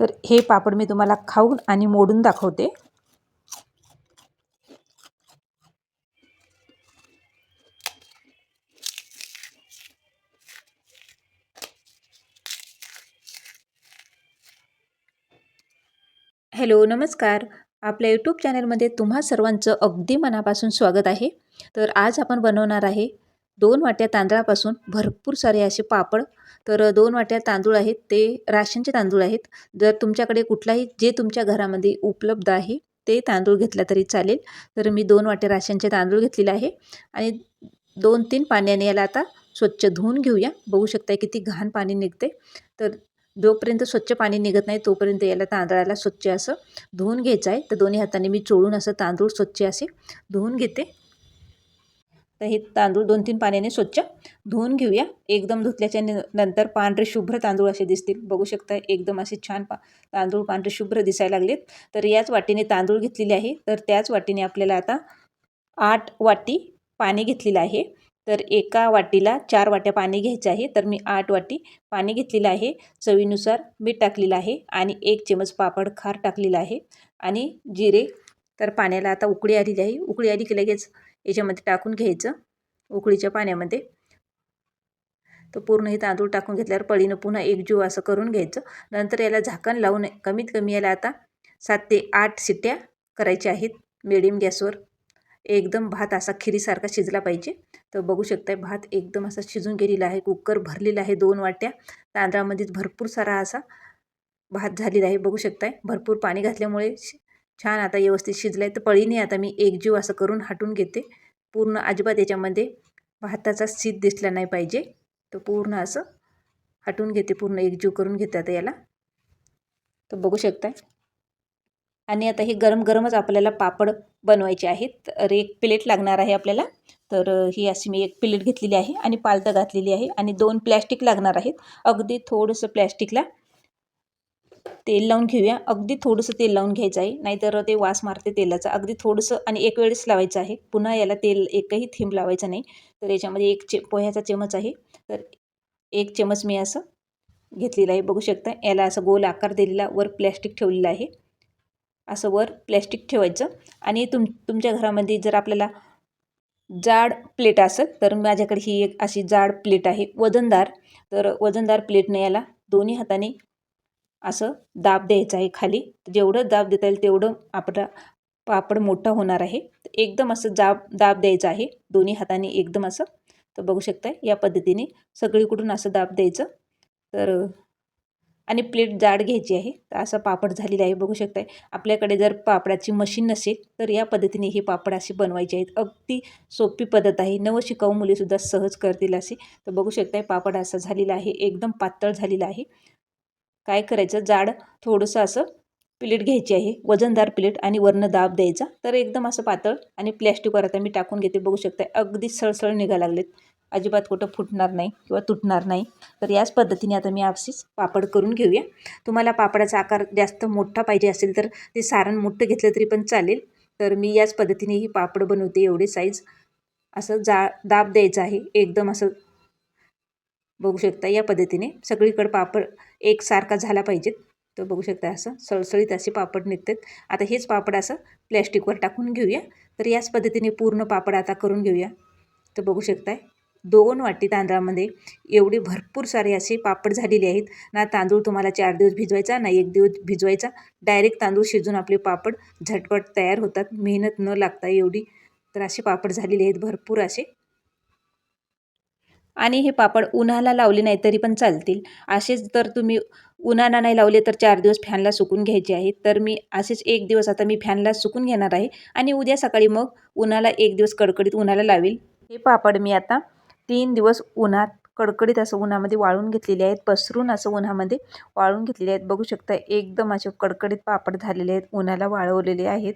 तर हे पापड मी तुम्हाला खाऊन आणि मोडून दाखवते. हॅलो नमस्कार. आपल्या यूट्यूब चॅनलमध्ये तुम्हा सर्वांचं अगदी मनापासून स्वागत आहे. तर आज आपण बनवणार आहे दोन वाट्या तांदळापासून भरपूर सारे असे पापड तर दोन वाट्या तांदूळ आहेत ते राशनचे तांदूळ आहेत. जर तुमच्याकडे कुठलाही जे तुमच्या घरामध्ये उपलब्ध आहे ते तांदूळ घेतला तरी चालेल. तर मी दोन वाट्या राशनचे तांदूळ घेतलेले आहे. आणि दोन तीन पाण्याने याला आता स्वच्छ धुवून घेऊया. बघू शकता किती घाण पाणी निघते तर जोपर्यंत स्वच्छ पाणी निघत नाही तोपर्यंत याला तांदळाला स्वच्छ असं धुवून घ्यायचं आहे. तर दोन्ही हाताने मी चोळून असं तांदूळ स्वच्छ असे धुवून घेते. तर हे तांदूळ दोन तीन पाण्याने स्वच्छ धुवून घेऊया. एकदम धुतल्याच्या नंतर पांढरे शुभ्र तांदूळ असे दिसतील. बघू शकता एकदम असे छान पा तांदूळ पांढरे शुभ्र दिसायला लागलेत. तर याच वाटीने तांदूळ घेतलेले आहे. तर त्याच वाटीने आपल्याला आता आठ वाटी पाणी घेतलेलं आहे. तर एका वाटीला चार वाट्या पाणी घ्यायचं आहे. तर मी आठ वाटी पाणी घेतलेलं आहे. चवीनुसार मीठ टाकलेलं आहे आणि एक चमच पापड खार टाकलेला आहे. आणि जिरे. तर पाण्याला आता उकळी आलेली आहे. उकळी आली की लगेच याच्यामध्ये टाकून घ्यायचं उकळीच्या पाण्यामध्ये. तर पूर्ण हे तांदूळ टाकून घेतल्यावर पळीनं पुन्हा एक जीव असं करून घ्यायचं. नंतर याला झाकण लावून कमीत कमी याला आता सात ते आठ सिट्ट्या करायच्या आहेत मिडियम गॅसवर. एकदम भात असा खिरीसारखा शिजला पाहिजे. तर बघू शकताय भात एकदम असा शिजून गेलेला आहे. कुकर भरलेला आहे दोन वाट्या. तांदळामध्येच भरपूर सारा असा भात झालेला आहे. बघू शकताय. भरपूर पाणी घातल्यामुळे छान आता व्यवस्थित शिजलं आहे तर पळीने आता मी एक जीव असं करून हटून घेते. पूर्ण अजिबात याच्यामध्ये भाताचा शीत दिसला नाही पाहिजे. तर पूर्ण असं हटून घेते पूर्ण एकजीव करून घेते आता याला. तर बघू शकताय. आणि आता हे गरम गरमच आपल्याला पापड बनवायचे आहेत. तर एक प्लेट लागणार आहे आपल्याला. तर ही अशी मी एक प्लेट घेतलेली आहे आणि पालतं घातलेली आहे. आणि दोन प्लॅस्टिक लागणार आहेत. अगदी थोडंसं प्लॅस्टिकला तेल लावून घेऊया. अगदी थोडंसं तेल लावून घ्यायचं आहे. नाहीतर ते वास मारते तेलाचा. अगदी थोडंसं आणि एक वेळेस लावायचं आहे. पुन्हा याला तेल एकही थेंब लावायचं नाही. तर याच्यामध्ये एक चे पोह्याचा चमच आहे. तर एक चमच मी असं घेतलेला आहे. बघू शकता याला असं गोल आकार दिलेला वर प्लॅस्टिक ठेवलेलं आहे. असं वर प्लॅस्टिक ठेवायचं. आणि तुम तुमच्या घरामध्ये जर आपल्याला जाड प्लेट असेल तर माझ्याकडे ही एक अशी जाड प्लेट आहे. वजनदार. तर वजनदार प्लेटने याला दोन्ही हाताने असं दाब द्यायचं आहे खाली. जेवढं दाब देता येईल तेवढं आपला पापड मोठा होणार आहे. एकदम असं जाब दाब द्यायचा आहे. दोन्ही हाताने एकदम असं. तर बघू शकता या पद्धतीने सगळीकडून असं दाब द्यायचं. तर आणि प्लेट जाड घ्यायची आहे. तर असं पापड झालेलं आहे. बघू शकताय आपल्याकडे जर पापडाची मशीन नसेल तर या पद्धतीने हे पापड असे बनवायचे आहेत. अगदी सोपी पद्धत आहे. नव शिकाऊ मुलीसुद्धा सहज करतील असे. तर बघू शकताय पापड असं झालेला आहे. एकदम पातळ झालेला आहे. काय करायचं? जाड थोडंसं असं प्लेट घ्यायची आहे. वजनदार प्लेट आणि वरनं दाब द्यायचा. तर एकदम असं पातळ आणि प्लॅस्टिकवर आता मी टाकून घेते. बघू शकताय अगदी सळसळ निघा लागलेत. अजिबात कुठं फुटणार नाही किंवा तुटणार नाही. तर याच पद्धतीने आता मी आपसीच पापड करून घेऊया. तुम्हाला पापडाचा आकार जास्त मोठा पाहिजे असेल तर ते सारण मोठं घेतलं तरी पण चालेल. तर मी याच पद्धतीने ही पापड बनवते एवढे साईज असं जा दाब द्यायचं आहे. एकदम असं बघू शकता या पद्धतीने. सगळीकडे पापड एकसारखा झाला पाहिजेत. तर बघू शकता असं सळसळीत असे पापड निघतात. आता हेच पापड असं प्लॅस्टिकवर टाकून घेऊया. तर याच पद्धतीने पूर्ण पापड आता करून घेऊया. तर बघू शकताय दोन वाटी तांदळामध्ये एवढे भरपूर सारे असे पापड झालेले आहेत. ना तांदूळ तुम्हाला चार दिवस भिजवायचा ना एक दिवस भिजवायचा. डायरेक्ट तांदूळ शिजून आपले पापड झटपट तयार होतात. मेहनत न लागता एवढी तर असे पापड झालेले आहेत. भरपूर असे. आणि हे पापड उन्हाला लावले नाही तरी पण चालतील. असेच तर तुम्ही उन्हाला नाही लावले तर चार दिवस फॅनला सुकून घ्यायचे आहेत तर मी असेच एक दिवस आता मी फॅनला सुकून घेणार आहे आणि उद्या सकाळी मग उन्हाला एक दिवस कडकडीत उन्हाला लावेल. हे पापड मी आता तीन दिवस उन्हात कडकडीत असं उन्हामध्ये वाळून घेतलेले आहेत. पसरून असं उन्हामध्ये वाळून घेतलेले आहेत. बघू शकता एकदम असे कडकडीत पापड झालेले आहेत. उन्हाला वाळवलेले आहेत.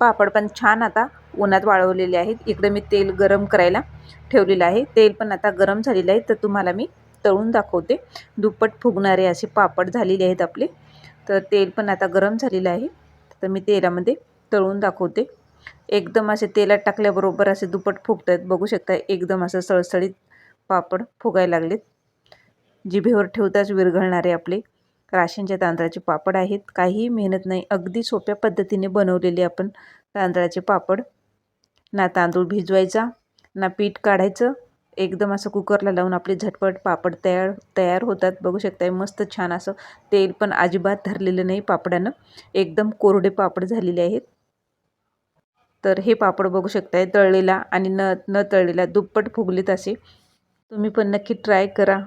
पापड पण छान आता उन्हात वाळवलेले आहेत. इकडे मी तेल गरम करायला ठेवलेलं आहे. तेल पण आता गरम झालेलं आहे. तर तुम्हाला मी तळून दाखवते. दुप्पट फुगणारे असे पापड झालेले आहेत आपले. तर तेल पण आता गरम झालेलं आहे. तर मी तेलामध्ये तळून दाखवते. एकदम असे तेलात टाकल्याबरोबर असे दुप्पट फुगत आहेत बघू शकता एकदम असं सळसळीत पापड फुगायला लागलेत. जिभेवर ठेवताच विरघळणारे आपले राशनच्या तांदळाचे पापड आहेत. काहीही मेहनत नाही. अगदी सोप्या पद्धतीने बनवलेले आपण तांदळाचे पापड. ना तांदूळ भिजवायचा ना पीठ काढायचं. एकदम असं कुकरला लावून आपले झटपट पापड तयार तयार होतात. बघू शकताय मस्त छान असं तेल पण अजिबात धरलेलं नाही पापडानं. एकदम कोरडे पापड झालेले आहेत. तर हे पापड बघू शकताय तळलेला आणि न न तळलेला दुप्पट फुगलेत असे. तुम्ही पण नक्की ट्राय करा.